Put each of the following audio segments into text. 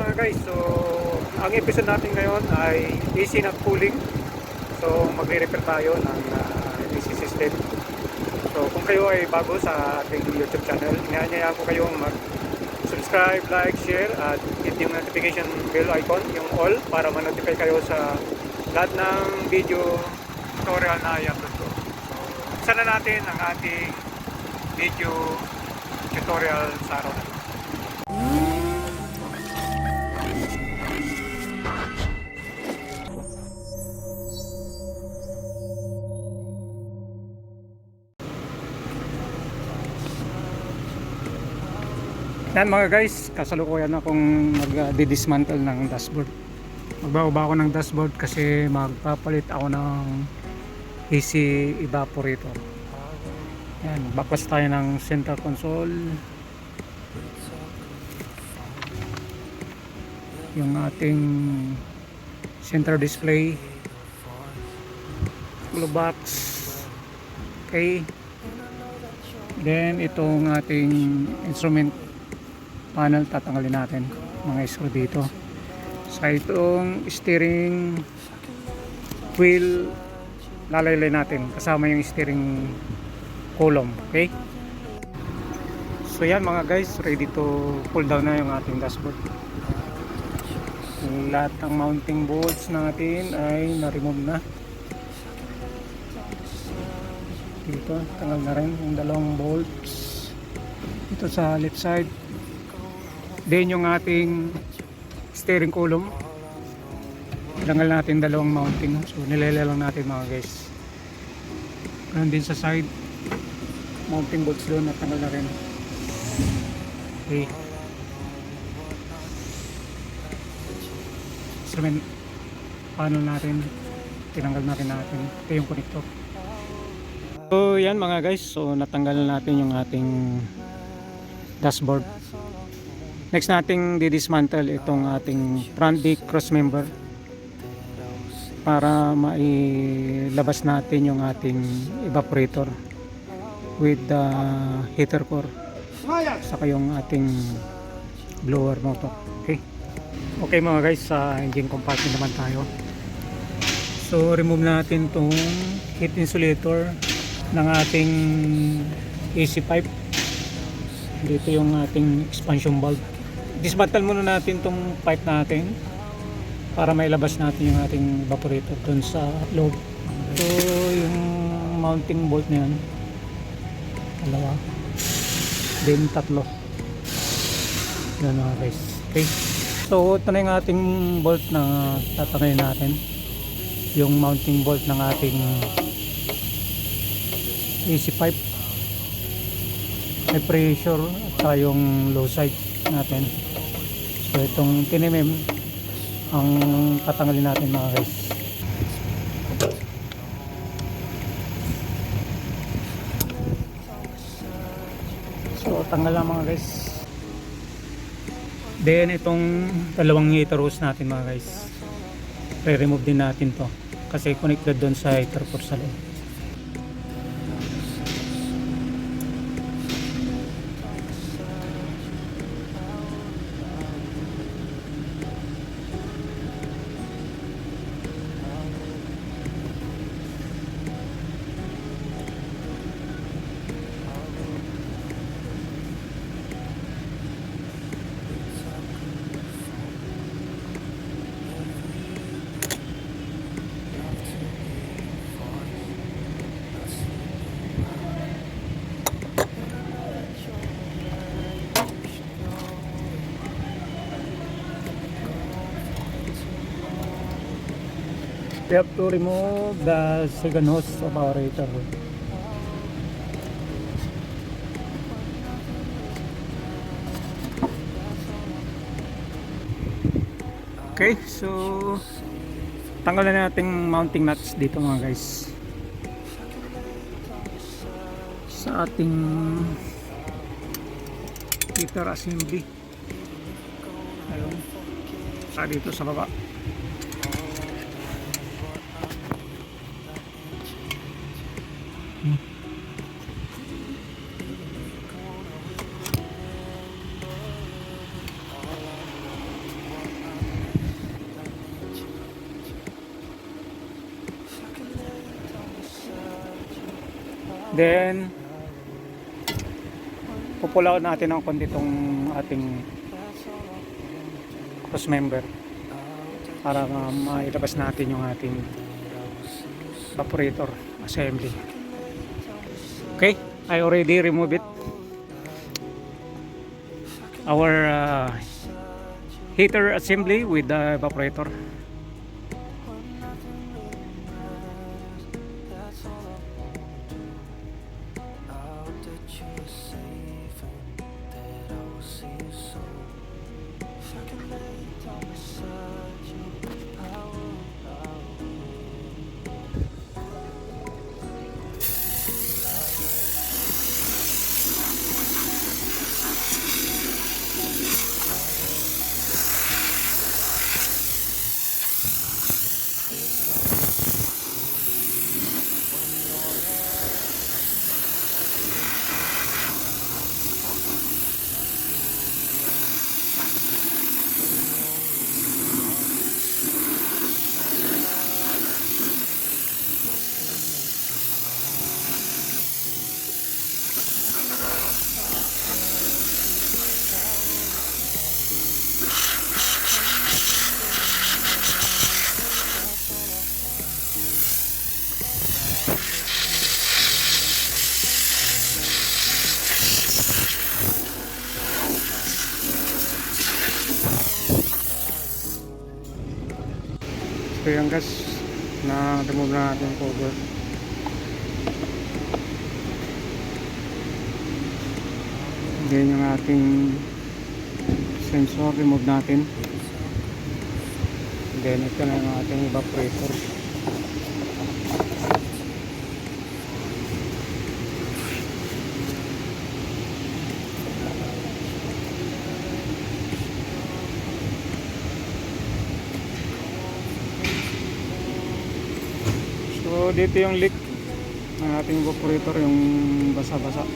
mga guys, so ang episode natin ngayon ay AC na cooling. So magre-repair tayo ng uh, AC system. So kung kayo ay bago sa ating YouTube channel, inaanyaya ko kayong mag-subscribe, like, share at hit yung notification bell icon, yung all para ma-notify kayo sa lahat ng video tutorial na i-upload ko. So sana natin ang ating video tutorial sa araw na ito. Yan mga guys, kasalukuyan akong mag-dismantle ng dashboard. Magbawa ako ng dashboard kasi magpapalit ako ng AC evaporator. Yan, baklas tayo ng center console. Yung ating center display. Glue box. Okay. Then itong ating instrument panel tatanggalin natin mga screw dito. Sa itong steering wheel lalaylay natin kasama yung steering column okay? So yan mga guys ready to pull down na yung ating dashboard. Lahat ng mounting bolts natin ay na-remove na. Dito tanggal na rin yung dalawang bolts. Dito sa left side Then yung ating steering column. Tanggal natin dalawang mounting. So nilele lang natin mga guys. Ganun din sa side. Mounting bolts doon natanggal na rin. Okay. Instrument panel natin. Tinanggal natin natin. Ito yung connector. So yan mga guys. So natanggal na natin yung ating dashboard. Next nating didismantle itong ating front deck cross member para mailabas natin yung ating evaporator with the heater core saka yung ating blower motor. Okay? Okay mga guys sa engine compartment naman tayo. So remove natin tong heat insulator ng ating AC pipe. Dito yung ating expansion valve dismantle muna natin tong pipe natin para mailabas natin yung ating evaporator dun sa loob. So yung mounting bolt na yan dalawa. Then tatlo. Yan mga guys. Okay. So ito na yung ating bolt na tatangay natin. Yung mounting bolt ng ating AC pipe. May pressure at yung low side natin so itong 10mm ang tatanggalin natin mga guys. So tanggal lang mga guys. Then itong dalawang heater hose natin mga guys. Re-remove din natin to. Kasi connected doon sa heater core sa loob we have to remove the second hose heater. Okay so tanggalan na natin mounting nuts dito mga guys. Sa ating heater assembly. Ayun. Sa dito sa baba pupulaw natin ng konti itong ating cross member para ma- mailabas natin yung ating evaporator assembly. Okay, I already remove it. Our uh, heater assembly with the evaporator. Guys, na remove na natin yung cover. Then yung ating sensor, remove natin. Then ito na yung ating evaporator. So dito yung leak ng ating evaporator yung basa-basa.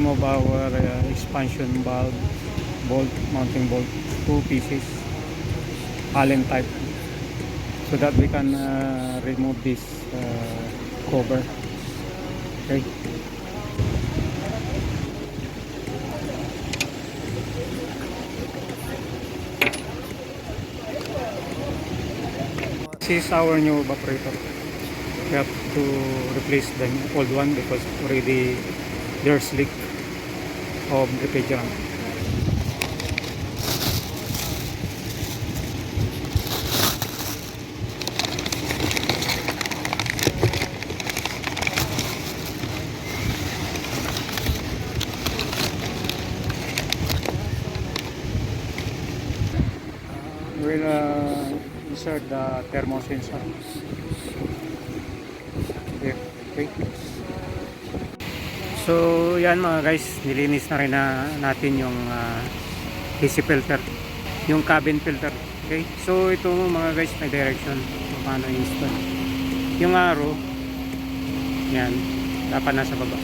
Our uh, expansion valve bolt, mounting bolt, two pieces, Allen type, so that we can uh, remove this uh, cover. Okay. Is our new evaporator. We have to replace the old one because already there's leak of refrigerant. We'll uh, insert the thermal sensor. Okay. So, yan mga guys, nilinis na rin na natin yung uh, AC filter, yung cabin filter. Okay? So, ito mga guys, may direction paano i-install. Yung arrow, yan, dapat nasa baba.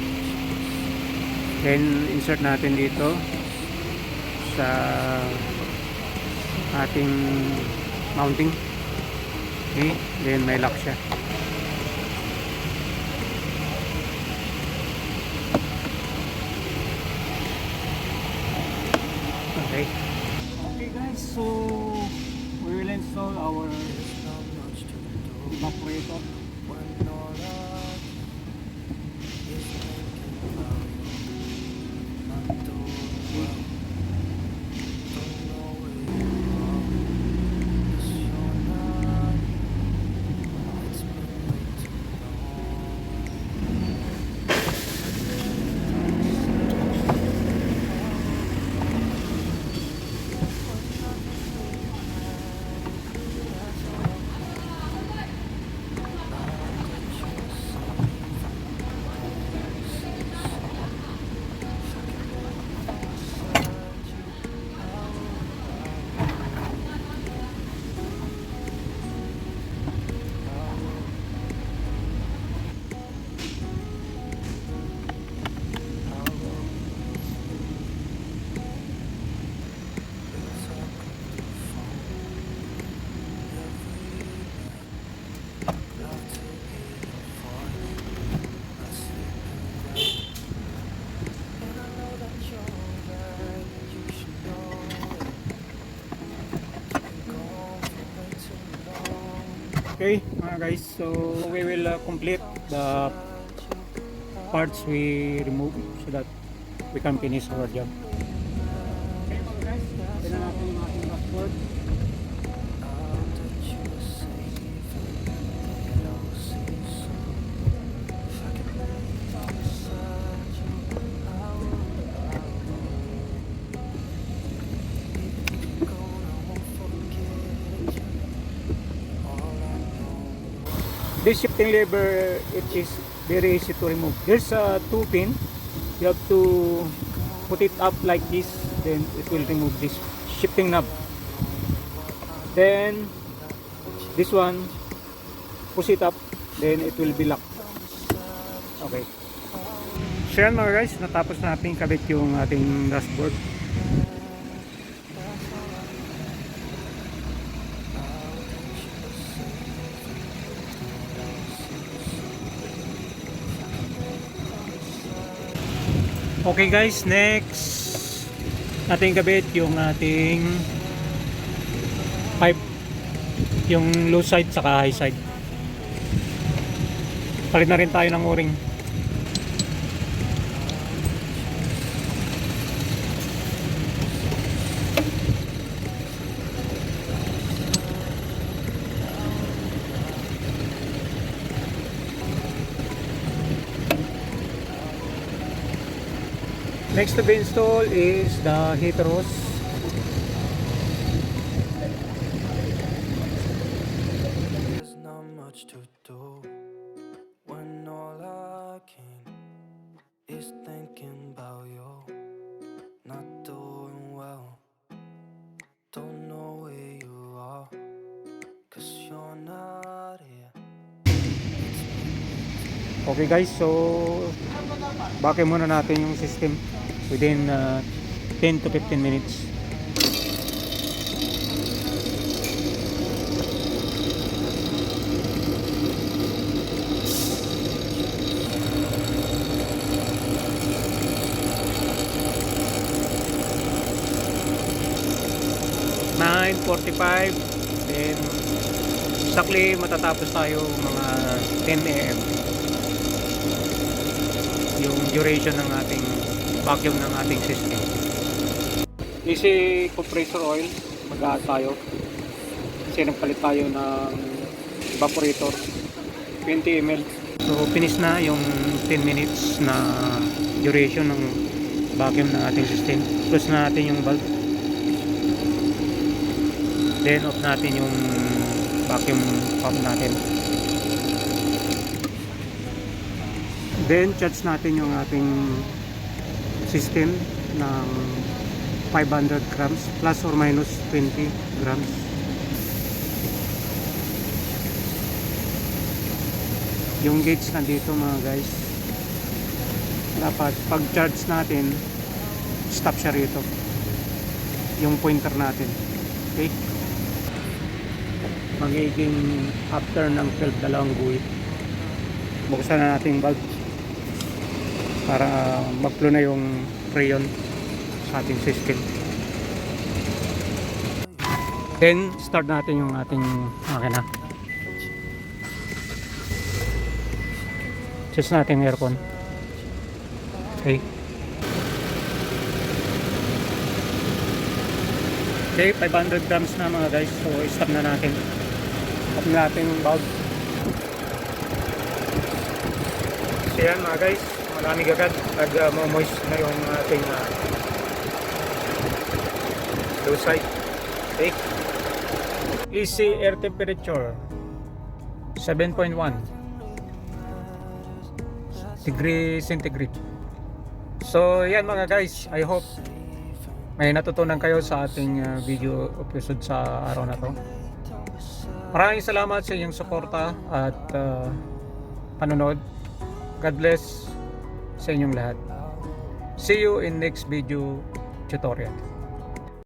Then, insert natin dito sa ating mounting. Okay? Then, may lock siya. Okay. Okay guys, so we will install our evaporator. Okay, mga guys, so we will uh, complete the parts we remove so that we can finish our job. This shifting lever, it is very easy to remove. There's a two pin. You have to put it up like this, then it will remove this shifting knob. Then this one, push it up, then it will be locked. Okay. So yan mga guys, natapos natin kabit yung ating dashboard. Okay guys, next ating kabit yung ating pipe yung low side saka high side. Palit na rin tayo ng o-ring. Next to be installed is the heater hose. There's not much to do when all I can is thinking about you. Not doing well, don't know where you are, cause you're not here. Okay guys, so bakin muna natin yung system within uh, 10 to 15 minutes. Nine forty-five, then exactly matatapos tayo mga 10 a.m yung duration ng ating vacuum ng ating system. Easy compressor oil, mag tayo. Kasi nagpalit tayo ng evaporator, 20 ml. So finish na yung 10 minutes na duration ng vacuum ng ating system. Close na natin yung valve. Then off natin yung vacuum pump natin. Then charge natin yung ating system ng 500 grams plus or minus 20 grams. Yung gauge nandito mga guys. Dapat pag charge natin stop siya rito. Yung pointer natin. Okay? Magiging after ng 12 dalawang guhit. Buksan na natin valve para mag-flow na yung rayon sa ating system. Then, start natin yung ating makina. Adjust natin yung aircon. Okay. Okay, 500 grams na mga guys. So, stop na natin. Stop na natin yung valve. So, yan mga guys maraming agad nag uh, na yung ating uh, low side okay easy air temperature. 7.1 degree centigrade. So yan mga guys. I hope may natutunan kayo sa ating uh, video episode sa araw na to. Maraming salamat sa inyong suporta at uh, panonood. God bless sa inyong lahat. See you in next video tutorial.